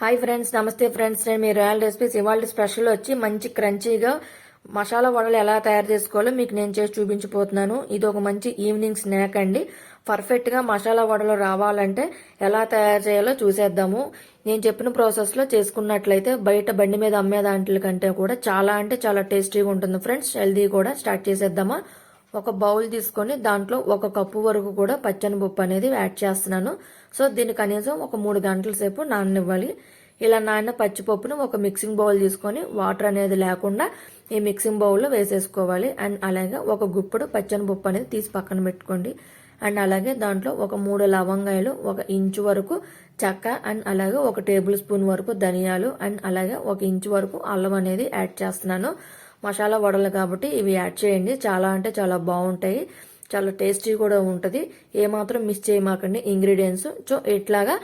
Hi friends నమస్తే friends నేను మీ రాయల్ రెసిపీస్ ఇవాళ స్పెషల్ వచ్చి మంచి క్రంచీగా మసాలా వడలు ఎలా తయారు చేసుకోవాలో మీకు నేను చేసి చూపించిపోతున్నాను ఇది ఒక మంచి ఈవినింగ్ స్నాక్ అండి. పర్ఫెక్ట్గా మసాలా వడలు రావాలంటే ఎలా తయారు చేయాలో చూసేద్దాము. నేను చెప్పిన ప్రాసెస్లో చేసుకున్నట్లయితే బయట బండి మీద అమ్మే దాంట్లో కంటే కూడా చాలా అంటే చాలా టేస్టీగా ఉంటుంది ఫ్రెండ్స్ హెల్దీ కూడా స్టార్ట్ చేసేద్దామా? ఒక బౌల్ తీసుకొని దాంట్లో ఒక కప్పు వరకు కూడా పచ్చని పప్పు అనేది యాడ్ చేస్తున్నాను. సో దీన్ని కనీసం ఒక మూడు గంటల సేపు నాననివ్వాలి. ఇలా నాన్న పచ్చిపప్పును ఒక మిక్సింగ్ బౌల్ తీసుకొని వాటర్ అనేది లేకుండా ఈ మిక్సింగ్ బౌల్లో వేసేసుకోవాలి. అండ్ అలాగే ఒక గుప్పుడు పచ్చని పప్పు అనేది తీసి పక్కన పెట్టుకోండి. అండ్ అలాగే దాంట్లో ఒక మూడు లవంగాయలు ఒక ఇంచు వరకు చెక్క అండ్ అలాగే ఒక టేబుల్ స్పూన్ వరకు ధనియాలు అండ్ అలాగే ఒక ఇంచు వరకు అల్లం అనేది యాడ్ చేస్తున్నాను. మసాలా వడలు కాబట్టి ఇవి యాడ్ చేయండి. చాలా అంటే చాలా బాగుంటాయి. చాలా టేస్టీ కూడా ఉంటుంది. ఏమాత్రం మిస్ చేయమాకండి ఇంగ్రీడియంట్స్. సో ఇట్లాగా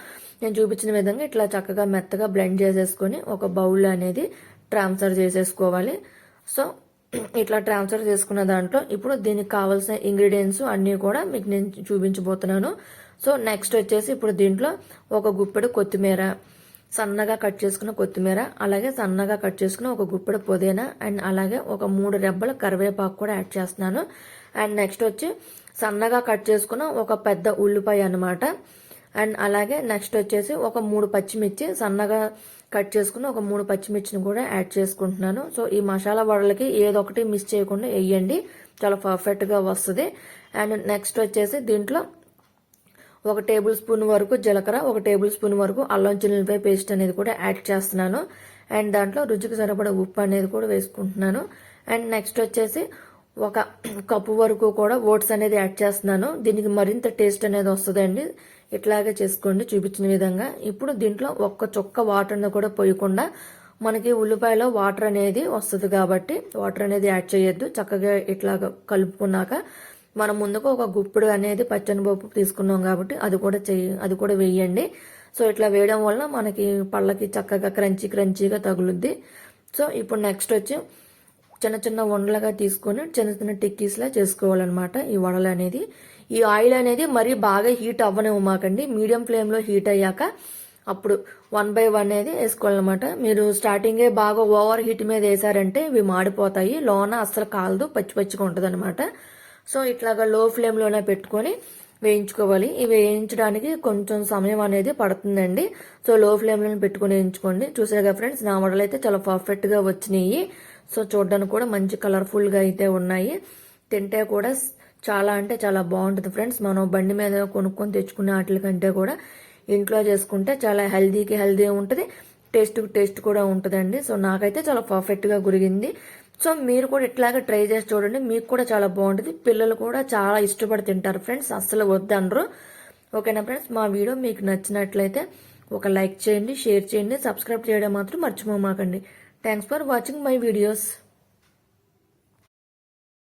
నేను చూపించిన విధంగా ఇట్లా చక్కగా మెత్తగా బ్లెండ్ చేసేసుకొని ఒక బౌల్ అనేది ట్రాన్స్ఫర్ చేసేసుకోవాలి. సో ఇట్లా ట్రాన్స్ఫర్ చేసుకున్న దాంట్లో ఇప్పుడు దీనికి కావాల్సిన ఇంగ్రీడియంట్స్ అన్నీ కూడా మీకు నేను చూపించబోతున్నాను. సో నెక్స్ట్ వచ్చేసి ఇప్పుడు దీంట్లో ఒక గుప్పెడు కొత్తిమీర సన్నగా కట్ చేసుకున్న కొత్తిమీర అలాగే సన్నగా కట్ చేసుకున్న ఒక గుప్పెడు పుదీనా అండ్ అలాగే ఒక మూడు రెబ్బల కరివేపాకు కూడా యాడ్ చేస్తున్నాను. అండ్ నెక్స్ట్ వచ్చి సన్నగా కట్ చేసుకున్న ఒక పెద్ద ఉల్లిపాయ అనమాట అండ్ అలాగే నెక్స్ట్ వచ్చేసి ఒక మూడు పచ్చిమిర్చి సన్నగా కట్ చేసుకుని ఒక మూడు పచ్చిమిర్చిని కూడా యాడ్ చేసుకుంటున్నాను. సో ఈ మసాలా వడలకి ఏదొకటి మిస్ చేయకుండా వేయండి. చాలా పర్ఫెక్ట్గా వస్తుంది. అండ్ నెక్స్ట్ వచ్చేసి దీంట్లో ఒక టేబుల్ స్పూన్ వరకు జీలకర్ర ఒక టేబుల్ స్పూన్ వరకు అల్లం చిల్లిపాయ పేస్ట్ అనేది కూడా యాడ్ చేస్తున్నాను. అండ్ దాంట్లో రుచికి సరిపడే ఉప్పు అనేది కూడా వేసుకుంటున్నాను. అండ్ నెక్స్ట్ వచ్చేసి ఒక కప్పు వరకు కూడా ఓట్స్ అనేది యాడ్ చేస్తున్నాను. దీనికి మరింత టేస్ట్ అనేది వస్తుందండి. ఇట్లాగే చేసుకోండి చూపించిన విధంగా. ఇప్పుడు దీంట్లో ఒక్క చుక్క వాటర్ని కూడా పోయకుండా మనకి ఉల్లిపాయలో వాటర్ అనేది వస్తుంది కాబట్టి వాటర్ అనేది యాడ్ చేయొద్దు. చక్కగా ఇట్లాగా కలుపుకున్నాక మనం ముందుకు ఒక గుప్పుడు అనేది పచ్చని పప్పు తీసుకున్నాం కాబట్టి అది కూడా చెయ్యి అది కూడా వేయండి. సో ఇట్లా వేయడం వల్ల మనకి పళ్ళకి చక్కగా క్రంచీ క్రంచీగా తగులుద్ది. సో ఇప్పుడు నెక్స్ట్ వచ్చి చిన్న చిన్న వండలుగా తీసుకొని చిన్న చిన్న టిక్కీస్లా చేసుకోవాలన్నమాట ఈ వడలు అనేది. ఈ ఆయిల్ అనేది మరీ బాగా హీట్ అవ్వనివ్వమాకండి మీడియం ఫ్లేమ్లో హీట్ అయ్యాక అప్పుడు వన్ బై వన్ అనేది వేసుకోవాలన్నమాట. మీరు స్టార్టింగే బాగా ఓవర్ హీట్ మీద వేసారంటే ఇవి మాడిపోతాయి. లోన అస్సలు కాలదు పచ్చి పచ్చిగా ఉంటుంది అనమాట సో ఇట్లాగా లో ఫ్లేమ్లోనే పెట్టుకొని వేయించుకోవాలి. ఇవి వేయించడానికి కొంచెం సమయం అనేది పడుతుందండి. సో లో ఫ్లేమ్లో పెట్టుకొని వేయించుకోండి. చూసారుగా ఫ్రెండ్స్ నా మోడల్ అయితే చాలా పర్ఫెక్ట్గా వచ్చినాయి. సో చూడడానికి కూడా మంచి కలర్ఫుల్గా అయితే ఉన్నాయి. తింటే కూడా చాలా అంటే చాలా బాగుంటుంది ఫ్రెండ్స్. మనం బండి మీద కొనుక్కొని తెచ్చుకునే వాటి కంటే కూడా ఇంట్లో చేసుకుంటే చాలా హెల్దీకి హెల్దీ ఉంటుంది. టేస్ట్ టేస్ట్ కూడా ఉంటుందండి. సో నాకైతే చాలా పర్ఫెక్ట్గా గురిగింది. సో మీరు కూడా ఇట్లాగే ట్రై చేసి చూడండి. మీకు కూడా చాలా బాగుంటుంది. పిల్లలు కూడా చాలా ఇష్టపడి తింటారు ఫ్రెండ్స్. అస్సలు వద్దనరు. ఓకేనా ఫ్రెండ్స్? మా వీడియో మీకు నచ్చినట్లయితే ఒక లైక్ చేయండి షేర్ చేయండి సబ్స్క్రైబ్ చేయడం మాత్రం మర్చిపోమాకండి. Thanks for watching my videos.